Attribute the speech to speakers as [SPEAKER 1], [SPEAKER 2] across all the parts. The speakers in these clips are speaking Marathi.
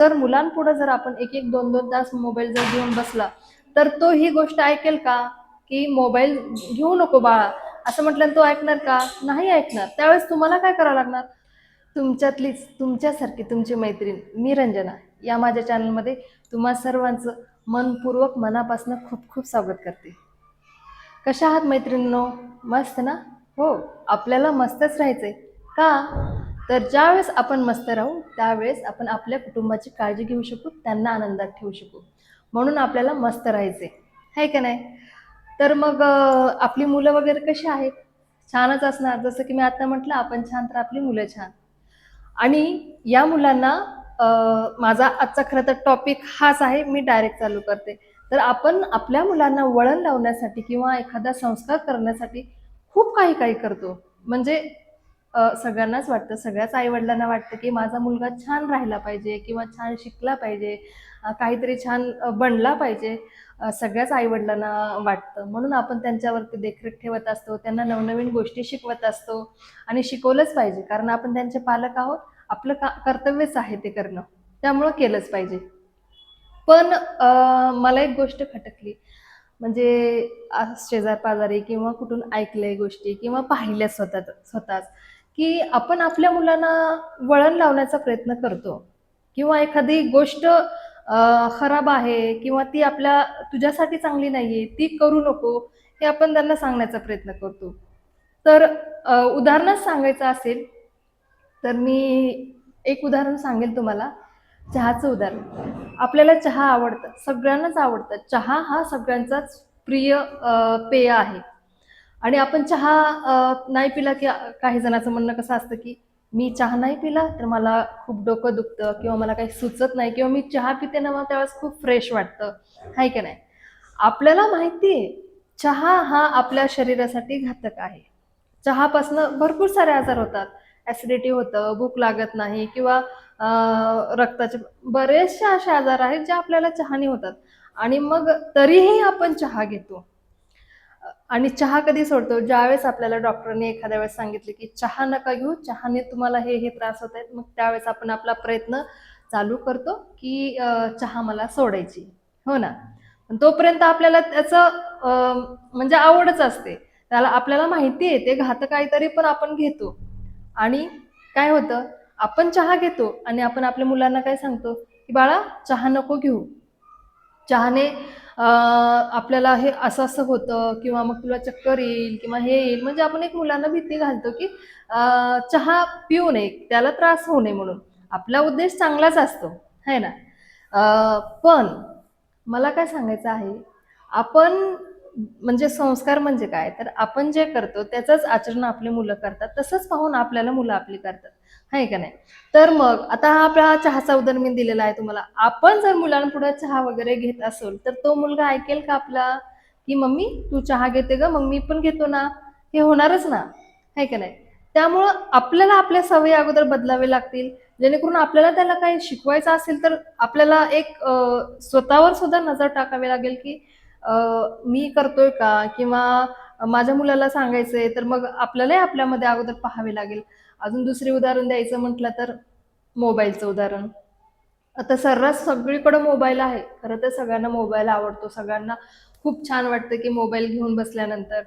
[SPEAKER 1] तर मुलांपुढे जर आपण एक एक दोन दोन तास मोबाईल जर घेऊन बसला तर तो ही गोष्ट ऐकेल का? की मोबाईल घेऊ नको बाळा. असं म्हटल्यानं तो ऐकणार का? नाही ऐकणार. त्यावेळेस तुम्हाला काय करावं लागणार? तुमच्यातलीच तुमच्यासारखी तुमची मैत्रीण मी रंजना या माझ्या चॅनलमध्ये तुम्हा सर्वांचं मनपूर्वक मनापासून खूप खूप स्वागत करते. कशा आहात मैत्रिणींनो? मस्त ना? हो आपल्याला मस्तच राहायचंय. का? तर ज्यावेळेस आपण मस्त राहू त्यावेळेस आपण आपल्या कुटुंबाची काळजी घेऊ शकू त्यांना आनंदात ठेवू शकू. म्हणून आपल्याला मस्त राहायचे आहे का नाही? तर मग आपली मुलं वगैरे कशी आहेत? छानच असणार. जसं की मी आता म्हटलं आपण छान तर आपली मुलं छान. आणि या मुलांना माझा आजचा खरं तर टॉपिक हाच आहे मी डायरेक्ट चालू करते. तर आपण आपल्या मुलांना वळण लावण्यासाठी किंवा एखादा संस्कार करण्यासाठी खूप काही काही करतो. म्हणजे सगळ्यांनाच वाटतं. सगळ्याच आईवडिलांना वाटतं की माझा मुलगा छान राहिला पाहिजे किंवा छान शिकला पाहिजे काहीतरी छान बनला पाहिजे सगळ्याच सगळ्याच आईवडिलांना वाटतं. म्हणून आपण त्यांच्यावरती देखरेख ठेवत असतो त्यांना नवनवीन गोष्टी शिकवत असतो आणि शिकवलंच पाहिजे. कारण आपण त्यांचे पालक आहोत आपलं का कर्तव्यच आहे ते करणं. त्यामुळं केलंच पाहिजे. पण अं, मला एक गोष्ट खटकली. म्हणजे शेजार पाजारी किंवा कुठून ऐकल्या गोष्टी किंवा पाहिल्या स्वतः स्वतःच. की आपण आपल्या मुलांना वळण लावण्याचा प्रयत्न करतो. किंवा एखादी गोष्ट खराब आहे किंवा ती आपल्या तुझ्यासाठी चांगली नाहीये ती करू नको हे आपण त्यांना सांगण्याचा प्रयत्न करतो. तर उदाहरणच सांगायचं असेल तर मी एक उदाहरण सांगेल तुम्हाला. चहाचं उदाहरण. आपल्याला चहा आवडतं सगळ्यांनाच आवडतं. चहा हा सगळ्यांचाच प्रिय पेय आहे. आणि आपण चहा नाही पिला की काही जणांचं म्हणणं कसं असतं की मी चहा नाही पिला तर मला खूप डोकं दुखतं किंवा मला काही सुचत नाही किंवा मी चहा पिते ना मला त्यावेळेस खूप फ्रेश वाटतं. आहे की नाही? आपल्याला माहिती आहे चहा हा आपल्या शरीरासाठी घातक आहे. चहापासनं भरपूर सारे आजार होतात. ॲसिडिटी होतं भूक लागत नाही किंवा रक्ताचे बरेचसे असे आजार आहेत जे आपल्याला चहाने होतात. आणि मग तरीही आपण चहा घेतो. आणि चहा कधी सोडतो? ज्यावेळेस आपल्याला डॉक्टरने एखाद्या वेळेस सांगितले की चहा नका घेऊ चहाने तुम्हाला हे हे त्रास होत आहेत मग त्यावेळेस आपण आपला प्रयत्न चालू करतो की चहा मला सोडायची. हो ना? पण तोपर्यंत आपल्याला त्याचं म्हणजे आवडच असते. त्याला आपल्याला माहिती आहे ते घातक आहे तरी पण आपण घेतो. आणि काय होतं? आपण चहा घेतो आणि आपण आपल्या मुलांना काय सांगतो? की बाळा चहा नको घेऊ. चहाने आपल्याला हे असं असं होतं किंवा मग तुला चक्कर येईल किंवा हे येईल. म्हणजे आपण एक मुलांना भीती घालतो की चहा पिऊ नये त्याला त्रास होऊ नये म्हणून. आपला उद्देश चांगलाच असतो है ना? पण मला काय सांगायचं आहे आपण म्हणजे संस्कार म्हणजे काय? तर आपण जे करतो त्याचंच आचरण आपली मुलं करतात तसंच पाहून आपल्याला मुलं आपली करतात. आहे का नाही? तर मग आता हा आपला चहाचा उदाहरण मी दिलेला आहे तुम्हाला. आपण जर मुलांपुढे चहा वगैरे घेत असेल तर तो मुलगा ऐकेल का आपला? की मम्मी तू चहा घेते ग मग मी पण घेतो ना? हे होणारच ना? आहे का नाही? त्यामुळं आपल्याला आपल्या सवयी अगोदर बदलावे लागतील. जेणेकरून आपल्याला त्याला काही शिकवायचं असेल तर आपल्याला एक स्वतःवर सुद्धा नजर टाकावी लागेल की मी करतोय का? किंवा माझ्या मुलाला सांगायचंय तर मग आपल्यालाही आपल्यामध्ये अगोदर पाहावे लागेल. अजून दुसरे उदाहरण द्यायचं म्हटलं तर मोबाईलचं उदाहरण. आता सर्रास सगळीकडे मोबाईल आहे. खरं तर सगळ्यांना मोबाईल आवडतो. सगळ्यांना खूप छान वाटतं की मोबाईल घेऊन बसल्यानंतर.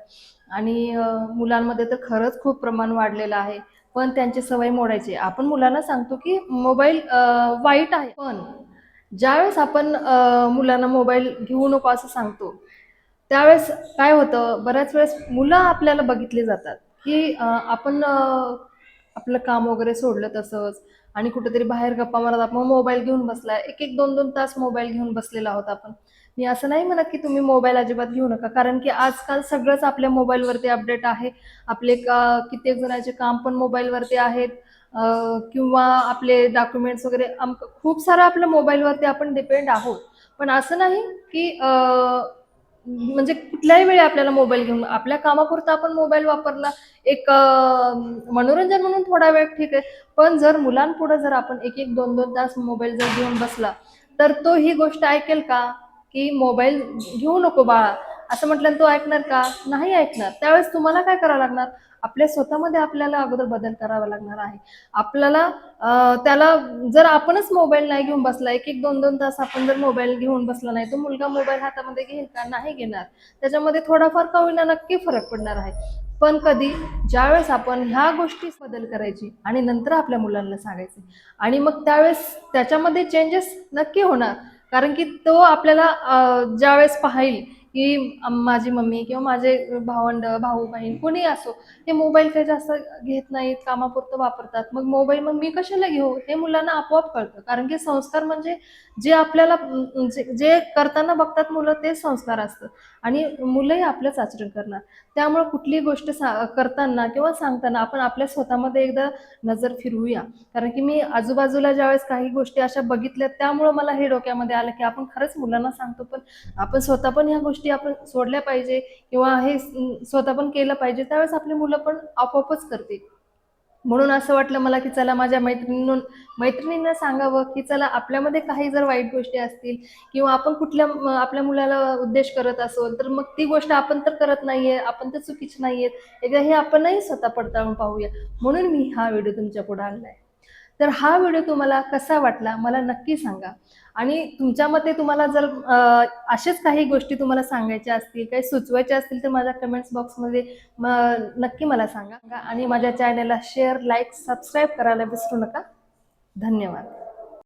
[SPEAKER 1] आणि मुलांमध्ये तर खरंच खूप प्रमाण वाढलेलं आहे. पण त्यांची सवय मोडायची. आपण मुलांना सांगतो की मोबाईल वाईट आहे. पण ज्यावेळेस आपण मुलांना मोबाईल घेऊ नको असं सांगतो त्यावेळेस काय होतं बऱ्याच वेळेस मुलं आपल्याला बघितली जातात की आपण आपलं काम वगैरे सोडलं तसंच आणि कुठेतरी बाहेर गप्पा मारत आपण मोबाईल घेऊन बसलाय. एक एक दोन दोन तास मोबाईल घेऊन बसलेला आहोत आपण. मी असं नाही म्हणत की तुम्ही मोबाईल अजिबात घेऊ नका कारण की आजकाल सगळंच आपल्या मोबाईलवरती अपडेट आहे. आपले का कित्येक जणांचे काम पण मोबाईलवरती आहेत. किंवा आपले डॉक्युमेंट्स वगैरे आम खूप सारं आपल्या मोबाईलवरती आपण डिपेंड आहोत. पण असं नाही की म्हणजे कुठल्याही वेळी आपल्याला मोबाईल घेऊन आपल्या कामापुरता आपण मोबाईल वापरला एक मनोरंजन म्हणून थोडा वेळ ठीक आहे. पण जर मुलांपुढे जर आपण एक एक दोन दोन तास मोबाईल जर घेऊन बसला तर तो ही गोष्ट ऐकेल का? की मोबाईल घेऊ नको बाळा. असं म्हटल्यानं तो ऐकणार का? नाही ऐकणार. त्यावेळेस तुम्हाला काय करावं लागणार? आपल्या स्वतःमध्ये आपल्याला अगोदर बदल करावा लागणार आहे. आपल्याला त्याला जर आपणच मोबाईल नाही घेऊन बसला एक एक दोन दोन तास आपण जर मोबाईल घेऊन बसला नाही तो मुलगा मोबाईल हातामध्ये घेईल का? नाही घेणार. त्याच्यामध्ये थोडाफार का होईना नक्की फरक पडणार आहे. पण कधी ज्यावेळेस आपण ह्या गोष्टी बदल करायची आणि नंतर आपल्या मुलांना सांगायचे. आणि मग त्यावेळेस त्याच्यामध्ये चेंजेस नक्की होणार. कारण की तो आपल्याला ज्यावेळेस पाहिल की माझी मम्मी किंवा माझे भावंड भाऊ बहीण कोणी असो ते मोबाईल काही जास्त घेत नाहीत कामापुरतं वापरतात. मग मोबाईल मग मी कशाला घेऊ? हे मुलांना आपोआप कळतं. कारण की संस्कार म्हणजे जे आपल्याला जे जे करताना बघतात मुलं तेच संस्कार असतं. आणि मुलंही आपलंच आचरण करणार. त्यामुळे कुठलीही गोष्ट सा करताना किंवा सांगताना आपण आपल्या स्वतःमध्ये एकदा नजर फिरवूया. कारण की मी आजूबाजूला ज्यावेळेस काही गोष्टी अशा बघितल्या त्यामुळं मला हे डोक्यामध्ये आलं की आपण खरंच मुलांना सांगतो पण आपण स्वतः पण ह्या गोष्टी गोष्टी आपण सोडल्या पाहिजे किंवा हे स्वतः पण केलं पाहिजे त्यावेळेस आपली मुलं पण आपोआपच करतील. म्हणून असं वाटलं मला की चला माझ्या मैत्रिणीं मैत्रिणींना सांगावं की चला आपल्यामध्ये काही जर वाईट गोष्टी असतील किंवा आपण कुठल्या आपल्या मुलाला उद्देश करत असोल तर मग ती गोष्ट आपण तर करत नाहीये आपण तर चुकीची नाहीये एकदा हे आपणही स्वतः पडताळून पाहूया. म्हणून मी हा व्हिडिओ तुमच्यापुढे आणलाय. तर हा व्हिडिओ तुम्हाला कसा वाटला मला नक्की सांगा. आणि तुमच्या मते तुम्हाला जर अशाच असेच काही गोष्टी तुम्हाला सांगायच्या असतील काही सुचवायच्या असतील तर माझ्या कमेंट्स बॉक्समध्ये म- नक्की मला सांगा. आणि माझ्या चॅनलला शेअर लाईक सबस्क्राईब करायला विसरू नका. धन्यवाद.